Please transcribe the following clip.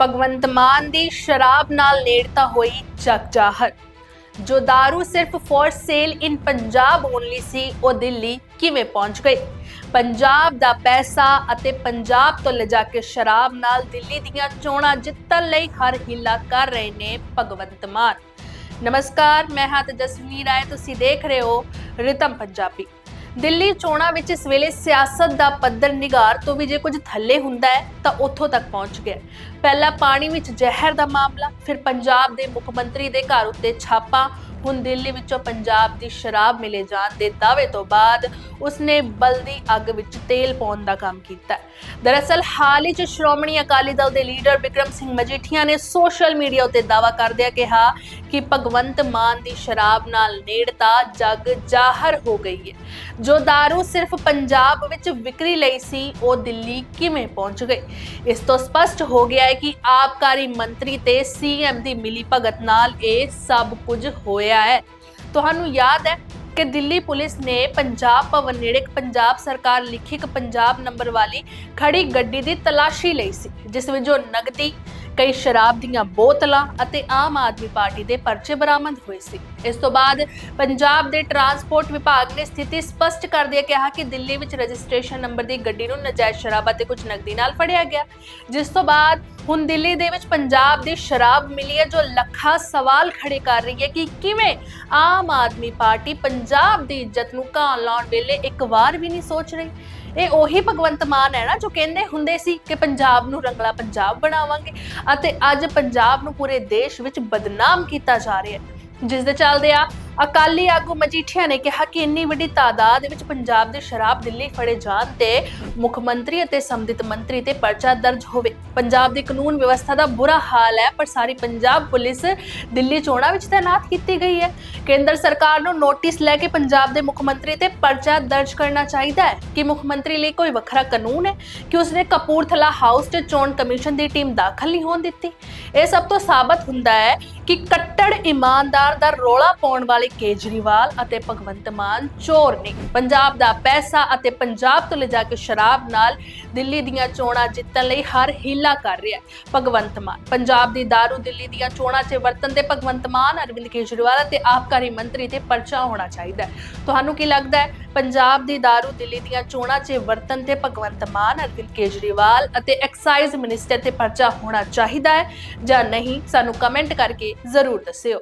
ਭਗਵੰਤ ਮਾਨ ਦੀ ਸ਼ਰਾਬ ਨਾਲ ਨੇੜਤਾ ਹੋਈ ਚਕਚਾਹਰ ਜੋ दारू ਸਿਰਫ for sale in Punjab only ਸੀ, ਉਹ ਦਿੱਲੀ ਕਿਵੇਂ ਪਹੁੰਚ ਗਏ? ਪੰਜਾਬ ਦਾ ਪੈਸਾ ਅਤੇ ਪੰਜਾਬ ਤੋਂ ਲਿਜਾ ਕੇ ਸ਼ਰਾਬ ਨਾਲ ਦਿੱਲੀ ਦੀਆਂ ਚੋਣਾਂ ਜਿੱਤਣ ਲਈ ਹਰ ਹਿੱਲਾ ਕਰ ਰਹੇ ਨੇ ਭਗਵੰਤ ਮਾਨ। ਨਮਸਕਾਰ, ਮੈਂ ਹਾਂ ਤੇਜਸਵੀ ਰਾਏ, ਤੁਸੀਂ ਦੇਖ ਰਹੇ ਹੋ ਰਿਤਮ ਪੰਜਾਬੀ। ਦਿੱਲੀ ਚੋਣਾਂ ਵਿੱਚ ਇਸ ਵੇਲੇ ਸਿਆਸਤ ਦਾ ਪੱਧਰ ਨਿਗਾਰ ਤੋਂ ਵੀ ਜੇ ਕੁਝ ਥੱਲੇ ਹੁੰਦਾ ਹੈ, ਤਾਂ ਉੱਥੋਂ ਤੱਕ ਪਹੁੰਚ ਗਿਆ ਪਹਿਲਾਂ ਪਾਣੀ ਵਿੱਚ ਜ਼ਹਿਰ ਦਾ ਮਾਮਲਾ, ਫਿਰ ਪੰਜਾਬ ਦੇ ਮੁੱਖ ਮੰਤਰੀ ਦੇ ਘਰ ਉੱਤੇ ਛਾਪਾ, ਹੁਣ ਦਿੱਲੀ ਵਿੱਚੋਂ ਪੰਜਾਬ ਦੀ ਸ਼ਰਾਬ ਮਿਲੇ ਜਾਣ ਦੇ ਦਾਅਵੇ ਤੋਂ ਬਾਅਦ ਉਸਨੇ ਬਲਦੀ ਅੱਗ ਵਿੱਚ ਤੇਲ ਪਾਉਣ ਦਾ ਕੰਮ ਕੀਤਾ। ਦਰਅਸਲ, ਹਾਲ ਹੀ ਚ ਸ਼੍ਰੋਮਣੀ ਅਕਾਲੀ ਦਲ ਦੇ ਲੀਡਰ ਵਿਕਰਮ ਸਿੰਘ ਮਜੀਠੀਆ ਨੇ ਸੋਸ਼ਲ ਮੀਡੀਆ ਉੱਤੇ ਦਾਅਵਾ ਕਰਦਿਆਂ ਕਿਹਾ ਕਿ ਭਗਵੰਤ ਮਾਨ ਦੀ ਸ਼ਰਾਬ ਨਾਲ ਨੇੜਤਾ ਜਗ ਜ਼ਾਹਰ ਹੋ ਗਈ ਹੈ। ਜੋ दारू ਸਿਰਫ ਪੰਜਾਬ ਵਿੱਚ ਵਿਕਰੀ ਲਈ ਸੀ, ਉਹ ਦਿੱਲੀ ਕਿਵੇਂ ਪਹੁੰਚ ਗਈ? ਇਸ ਤੋਂ ਸਪਸ਼ਟ ਹੋ ਗਿਆ ਹੈ ਕਿ ਆਬਕਾਰੀ ਮੰਤਰੀ ਤੇ ਸੀਐਮ ਦੀ ਮਿਲੀ ਭਗਤ ਨਾਲ ਇਹ ਸਭ ਕੁਝ ਹੋਇਆ ਹੈ। ਤੁਹਾਨੂੰ ਯਾਦ ਹੈ ਕਿ ਦਿੱਲੀ ਪੁਲਿਸ ਨੇ ਪੰਜਾਬ ਭਵਨ ਨੇੜੇ ਇੱਕ ਪੰਜਾਬ ਸਰਕਾਰ ਲਿਖੀ ਇੱਕ ਪੰਜਾਬ ਨੰਬਰ ਵਾਲੀ ਖੜੀ ਗੱਡੀ ਦੀ ਤਲਾਸ਼ੀ ਲਈ ਸੀ, ਜਿਸ ਵਿੱਚ ਜੋ ਨਗਦੀ ਕਈ ਸ਼ਰਾਬ ਦੀਆਂ ਬੋਤਲਾਂ ਅਤੇ ਆਮ ਆਦਮੀ ਪਾਰਟੀ ਦੇ ਪਰਚੇ ਬਰਾਮਦ ਹੋਏ ਸੀ। ਇਸ ਤੋਂ ਬਾਅਦ ਪੰਜਾਬ ਦੇ ਟਰਾਂਸਪੋਰਟ ਵਿਭਾਗ ਨੇ ਸਥਿਤੀ ਸਪਸ਼ਟ ਕਰਦਿਆਂ ਕਿਹਾ ਕਿ ਦਿੱਲੀ ਵਿੱਚ ਰਜਿਸਟ੍ਰੇਸ਼ਨ ਨੰਬਰ ਦੀ ਗੱਡੀ ਨੂੰ ਨਜਾਇਜ਼ ਸ਼ਰਾਬ ਅਤੇ ਕੁਝ ਨਕਦੀ ਨਾਲ ਫੜਿਆ ਗਿਆ। ਜਿਸ ਤੋਂ ਬਾਅਦ ਹੁਣ ਦਿੱਲੀ ਦੇ ਵਿੱਚ ਪੰਜਾਬ ਦੀ ਸ਼ਰਾਬ ਮਿਲੀ ਹੈ, ਜੋ ਲੱਖਾਂ ਸਵਾਲ ਖੜੇ ਕਰ ਰਹੀ ਹੈ ਕਿ ਕਿਵੇਂ ਆਮ ਆਦਮੀ ਪਾਰਟੀ ਪੰਜਾਬ ਦੀ ਇੱਜ਼ਤ ਨੂੰ ਘਾਣ ਲਾਉਣ ਵੇਲੇ ਇੱਕ ਵਾਰ ਵੀ ਨਹੀਂ ਸੋਚ ਰਹੀ। ਇਹ ਉਹੀ ਭਗਵੰਤ ਮਾਨ ਹੈ ਨਾ ਜੋ ਕਹਿੰਦੇ ਹੁੰਦੇ ਸੀ ਕਿ ਪੰਜਾਬ ਨੂੰ ਰੰਗਲਾ ਪੰਜਾਬ ਬਣਾਵਾਂਗੇ ਅਤੇ ਅੱਜ ਪੰਜਾਬ ਨੂੰ ਪੂਰੇ ਦੇਸ਼ ਵਿੱਚ ਬਦਨਾਮ ਕੀਤਾ ਜਾ ਰਿਹਾ ਹੈ। ਜਿਸ ਦੇ ਚੱਲਦੇ ਆ, ਅਕਾਲੀ ਆਗੂ ਮਜੀਠੀਆ ਨੇ ਕਿਹਾ ਕਿ ਇੰਨੀ ਵੱਡੀ ਤਾਦਾਦ ਵਿੱਚ ਪੰਜਾਬ ਦੇ ਸ਼ਰਾਬ ਦਿੱਲੀ ਫੜੇ ਜਾਣ ਤੇ ਮੁੱਖ ਮੰਤਰੀ ਅਤੇ ਸੰਬੰਧਿਤ ਮੰਤਰੀ ਤੇ ਪਰਚਾ ਦਰਜ ਹੋਵੇ। ਪੰਜਾਬ ਦੀ ਕਾਨੂੰਨ ਵਿਵਸਥਾ ਦਾ ਬੁਰਾ ਹਾਲ ਹੈ, ਪਰ ਸਾਰੀ ਪੰਜਾਬ ਪੁਲਿਸ ਦਿੱਲੀ ਚੋਣਾਂ ਵਿੱਚ ਤਾਇਨਾਤ ਕੀਤੀ ਗਈ ਹੈ। ਕੇਂਦਰ ਸਰਕਾਰ ਨੂੰ ਨੋਟਿਸ ਲੈ ਕੇ ਪੰਜਾਬ ਦੇ ਮੁੱਖ ਮੰਤਰੀ ਤੇ ਪਰਚਾ ਦਰਜ ਕਰਨਾ ਚਾਹੀਦਾ ਹੈ ਕਿ ਮੁੱਖ ਮੰਤਰੀ ਲਈ ਕੋਈ ਵੱਖਰਾ ਕਾਨੂੰਨ ਹੈ ਕਿ ਉਸਨੇ ਕਪੂਰਥਲਾ ਹਾਊਸ 'ਚ ਚੋਣ ਕਮਿਸ਼ਨ ਦੀ ਟੀਮ ਦਾਖਲ ਨਹੀਂ ਹੋਣ ਦਿੱਤੀ। ਇਹ ਸਭ ਤੋਂ ਸਾਬਤ ਹੁੰਦਾ ਹੈ ਕਿ ਕੱਟੜ ਇਮਾਨਦਾਰ ਦਾ ਰੋਲਾ ਪਾਉਣ ਵਾਲੇ ਕੇਜਰੀਵਾਲ ਅਤੇ ਭਗਵੰਤ ਮਾਨ ਚੋਰ ਨੇ ਪੰਜਾਬ ਦਾ ਪੈਸਾ ਅਤੇ ਪੰਜਾਬ ਤੋਂ ਲਿਜਾ ਕੇ ਸ਼ਰਾਬ ਨਾਲ ਦਿੱਲੀ ਦੀਆਂ ਚੋਣਾਂ ਜਿੱਤਣ ਲਈ ਹਰ ਹੀਲਾ ਕਰ ਰਿਹਾ ਹੈ ਭਗਵੰਤ ਮਾਨ ਪੰਜਾਬ ਦੀ दारू ਦਿੱਲੀ ਦੀਆਂ ਚੋਣਾਂ 'ਚ ਵਰਤਨ ਤੇ ਭਗਵੰਤ ਮਾਨ ਅਰਵਿੰਦ ਕੇਜਰੀਵਾਲ ਅਤੇ ਆਬਕਾਰੀ ਮੰਤਰੀ ਤੇ ਪਰਚਾ ਹੋਣਾ ਚਾਹੀਦਾ ਹੈ ਤੁਹਾਨੂੰ ਕੀ ਲੱਗਦਾ ਹੈ ਪੰਜਾਬ ਦੀ दारू ਦਿੱਲੀ ਦੀਆਂ ਚੋਣਾਂ 'ਚ ਵਰਤਨ ਤੇ ਭਗਵੰਤ ਮਾਨ ਅਰਵਿੰਦ ਕੇਜਰੀਵਾਲ ਅਤੇ ਐਕਸਾਈਜ਼ ਮਿਨਿਸਟਰ ਤੇ ਪਰਚਾ ਹੋਣਾ ਚਾਹੀਦਾ ਹੈ ਜਾਂ ਨਹੀਂ ਸਾਨੂੰ ਕਮੈਂਟ ਕਰਕੇ ਜ਼ਰੂਰ ਦੱਸਿਓ।